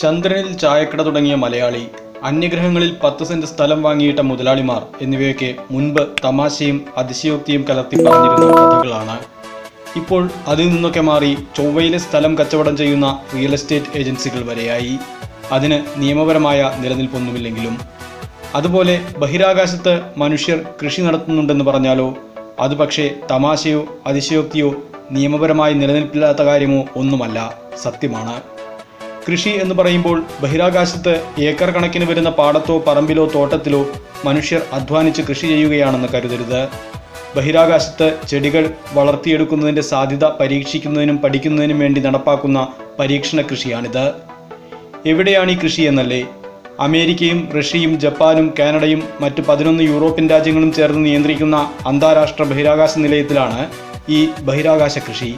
ചന്ദ്രനിൽ ചായക്കട തുടങ്ങിയ മലയാളി അന്യഗ്രഹങ്ങളിൽ പത്ത് സെന്റ് സ്ഥലം വാങ്ങിയിട്ട മുതലാളിമാർ എന്നിവയൊക്കെ മുൻപ് തമാശയും അതിശയോക്തിയും കലർത്തി പറഞ്ഞിരുന്ന കഥകളാണ്. ഇപ്പോൾ അതിൽ നിന്നൊക്കെ മാറി ചൊവ്വയിലെ സ്ഥലം കച്ചവടം ചെയ്യുന്ന റിയൽ എസ്റ്റേറ്റ് ഏജൻസികൾ വരെയായി. അതിന് നിയമപരമായ നിലനിൽപ്പൊന്നുമില്ലെങ്കിലും. അതുപോലെ ബഹിരാകാശത്ത് മനുഷ്യർ കൃഷി നടത്തുന്നുണ്ടെന്ന് പറഞ്ഞാലോ അത് പക്ഷേ തമാശയോ അതിശയോക്തിയോ നിയമപരമായി നിലനിൽപ്പില്ലാത്ത കാര്യമോ ഒന്നുമല്ല സത്യമാണ്. കൃഷി എന്ന് പറയുമ്പോൾ ബഹിരാകാശത്ത് ഏക്കർ കണക്കിന് വരുന്ന പാടത്തോ പറമ്പിലോ തോട്ടത്തിലോ മനുഷ്യർ അധ്വാനിച്ച് കൃഷി ചെയ്യുകയാണെന്ന് കരുതരുത്. ബഹിരാകാശത്ത് ചെടികൾ വളർത്തിയെടുക്കുന്നതിന്റെ സാധ്യത പരീക്ഷിക്കുന്നതിനും പഠിക്കുന്നതിനും വേണ്ടി നടപ്പാക്കുന്ന പരീക്ഷണ കൃഷിയാണിത്. എവിടെയാണ് ഈ കൃഷി എന്നല്ലേ? അമേരിക്കയും റഷ്യയും ജപ്പാനും കാനഡയും മറ്റ് പതിനൊന്ന് യൂറോപ്യൻ രാജ്യങ്ങളും ചേർന്ന് നിയന്ത്രിക്കുന്ന അന്താരാഷ്ട്ര ബഹിരാകാശ നിലയത്തിലാണ് ഈ ബഹിരാകാശ കൃഷി.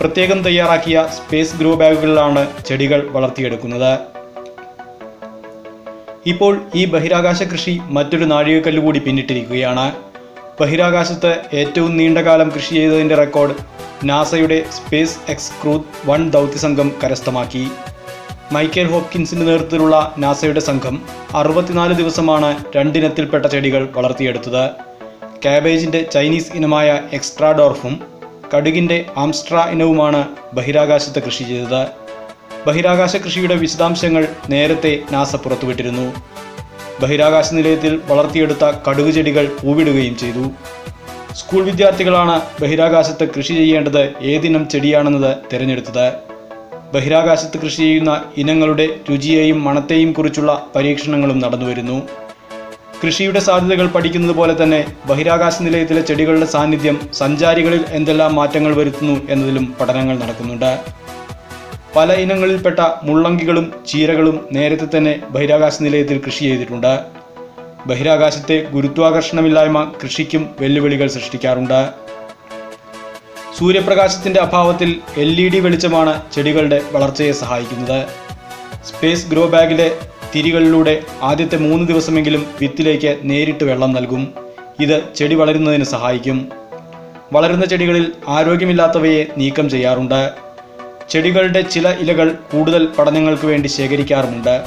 പ്രത്യേകം തയ്യാറാക്കിയ സ്പേസ് ഗ്രോ ബാഗുകളിലാണ് ചെടികൾ വളർത്തിയെടുക്കുന്നത്. ഇപ്പോൾ ഈ ബഹിരാകാശ കൃഷി മറ്റൊരു നാഴികക്കല്ല് കൂടി പിന്നിട്ടിരിക്കുകയാണ്. ബഹിരാകാശത്ത് ഏറ്റവും നീണ്ടകാലം കൃഷി ചെയ്തതിന്റെ റെക്കോർഡ് നാസയുടെ സ്പേസ് എക്സ് ക്രൂത്ത് വൺ ദൗത്യസംഘം കരസ്ഥമാക്കി. മൈക്കേൽ ഹോപ്കിൻസിന്റെ നേതൃത്വത്തിലുള്ള നാസയുടെ സംഘം അറുപത്തിനാല് ദിവസമാണ് രണ്ടിനത്തിൽപ്പെട്ട ചെടികൾ വളർത്തിയെടുത്തത്. കാബേജിന്റെ ചൈനീസ് ഇനമായ എക്സ്ട്രാഡോർഫും കടുകിന്റെ ആംസ്ട്ര ഇനവുമാണ് ബഹിരാകാശത്ത് കൃഷി ചെയ്തത്. ബഹിരാകാശ കൃഷിയുടെ വിശദാംശങ്ങൾ നേരത്തെ നാസ പുറത്തുവിട്ടിരുന്നു. ബഹിരാകാശ നിലയത്തിൽ വളർത്തിയെടുത്ത കടുക് ചെടികൾ പൂവിടുകയും ചെയ്തു. സ്കൂൾ വിദ്യാർത്ഥികളാണ് ബഹിരാകാശത്ത് കൃഷി ചെയ്യേണ്ടത് ഏതിനം ചെടിയാണെന്നത് തിരഞ്ഞെടുത്തത്. ബഹിരാകാശത്ത് കൃഷി ചെയ്യുന്ന ഇനങ്ങളുടെ രുചിയെയും മണത്തെയും കുറിച്ചുള്ള പരീക്ഷണങ്ങളും നടന്നുവരുന്നു. കൃഷിയുടെ സാധ്യതകൾ പഠിക്കുന്നത് പോലെ തന്നെ ബഹിരാകാശ നിലയത്തിലെ ചെടികളുടെ സാന്നിധ്യം സഞ്ചാരികളിൽ എന്തെല്ലാം മാറ്റങ്ങൾ വരുത്തുന്നു എന്നതിലും പഠനങ്ങൾ നടക്കുന്നുണ്ട്. പല ഇനങ്ങളിൽപ്പെട്ട മുള്ളങ്കികളും ചീരകളും നേരത്തെ തന്നെ ബഹിരാകാശ നിലയത്തിൽ കൃഷി ചെയ്തിട്ടുണ്ട്. ബഹിരാകാശത്തെ ഗുരുത്വാകർഷണമില്ലായ്മ കൃഷിക്കും വെല്ലുവിളികൾ സൃഷ്ടിക്കാറുണ്ട്. സൂര്യപ്രകാശത്തിന്റെ അഭാവത്തിൽ എൽ ഇ ഡി വെളിച്ചമാണ് ചെടികളുടെ വളർച്ചയെ സഹായിക്കുന്നത്. സ്പേസ് ഗ്രോ ബാഗിലെ തിരികളിലൂടെ ആദ്യത്തെ മൂന്ന് ദിവസമെങ്കിലും വിത്തിലേക്ക് നേരിട്ട് വെള്ളം നൽകും. ഇത് ചെടി വളരുന്നതിന് സഹായിക്കും. വളരുന്ന ചെടികളിൽ ആരോഗ്യമില്ലാത്തവയെ നീക്കം ചെയ്യാറുണ്ട്. ചെടികളുടെ ചില ഇലകൾ കൂടുതൽ പഠനങ്ങൾക്ക് വേണ്ടി ശേഖരിക്കാറുമുണ്ട്.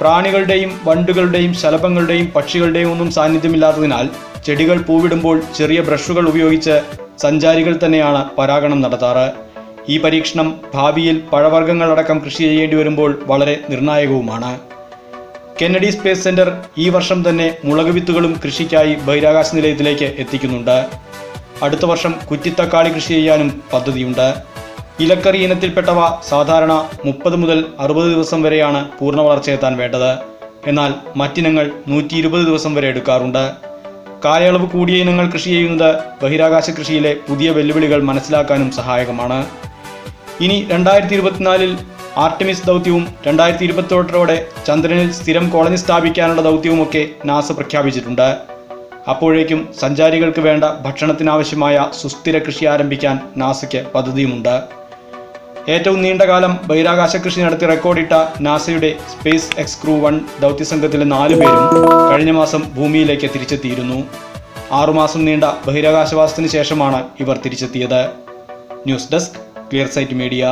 പ്രാണികളുടെയും വണ്ടുകളുടെയും ശലഭങ്ങളുടെയും പക്ഷികളുടെയും ഒന്നും സാന്നിധ്യമില്ലാത്തതിനാൽ ചെടികൾ പൂവിടുമ്പോൾ ചെറിയ ബ്രഷുകൾ ഉപയോഗിച്ച് സഞ്ചാരികൾ തന്നെയാണ് പരാഗണം നടത്താറ്. ഈ പരീക്ഷണം ഭാവിയിൽ പഴവർഗങ്ങളടക്കം കൃഷി ചെയ്യേണ്ടി വരുമ്പോൾ വളരെ നിർണായകവുമാണ്. കെന്നഡി സ്പേസ് സെന്റർ ഈ വർഷം തന്നെ മുളക് വിത്തുകളും കൃഷിക്കായി ബഹിരാകാശ നിലയത്തിലേക്ക് എത്തിക്കുന്നുണ്ട്. അടുത്ത വർഷം കുറ്റിത്തക്കാളി കൃഷി ചെയ്യാനും പദ്ധതിയുണ്ട്. ഇലക്കറി ഇനത്തിൽപ്പെട്ടവ സാധാരണ മുപ്പത് മുതൽ അറുപത് ദിവസം വരെയാണ് പൂർണ വളർച്ചയെത്താൻ വേണ്ടത്. എന്നാൽ മറ്റിനങ്ങൾ നൂറ്റി ഇരുപത് ദിവസം വരെ എടുക്കാറുണ്ട്. കാലയളവ് കൂടിയ ഇനങ്ങൾ കൃഷി ചെയ്യുന്നത് ബഹിരാകാശ കൃഷിയിലെ പുതിയ വെല്ലുവിളികൾ മനസ്സിലാക്കാനും സഹായകമാണ്. ഇനി രണ്ടായിരത്തി ഇരുപത്തിനാലിൽ ആർട്ടിമിസ് ദൗത്യവും രണ്ടായിരത്തി ഇരുപത്തിയോട്ടോടെ ചന്ദ്രനിൽ സ്ഥിരം കോളനി സ്ഥാപിക്കാനുള്ള ദൗത്യവുമൊക്കെ നാസ പ്രഖ്യാപിച്ചിട്ടുണ്ട്. അപ്പോഴേക്കും സഞ്ചാരികൾക്ക് വേണ്ട ഭക്ഷണത്തിനാവശ്യമായ സുസ്ഥിര കൃഷി ആരംഭിക്കാൻ നാസയ്ക്ക് പദ്ധതിയുമുണ്ട്. ഏറ്റവും നീണ്ടകാലം ബഹിരാകാശ കൃഷി നടത്തി റെക്കോർഡിട്ട നാസയുടെ സ്പേസ് എക്സ് ക്രൂ വൺ ദൗത്യസംഘത്തിലെ നാലു പേരും കഴിഞ്ഞ മാസം ഭൂമിയിലേക്ക് തിരിച്ചെത്തിയിരുന്നു. ആറുമാസം നീണ്ട ബഹിരാകാശവാസത്തിന് ശേഷമാണ് ഇവർ തിരിച്ചെത്തിയത്. News desk clear sight media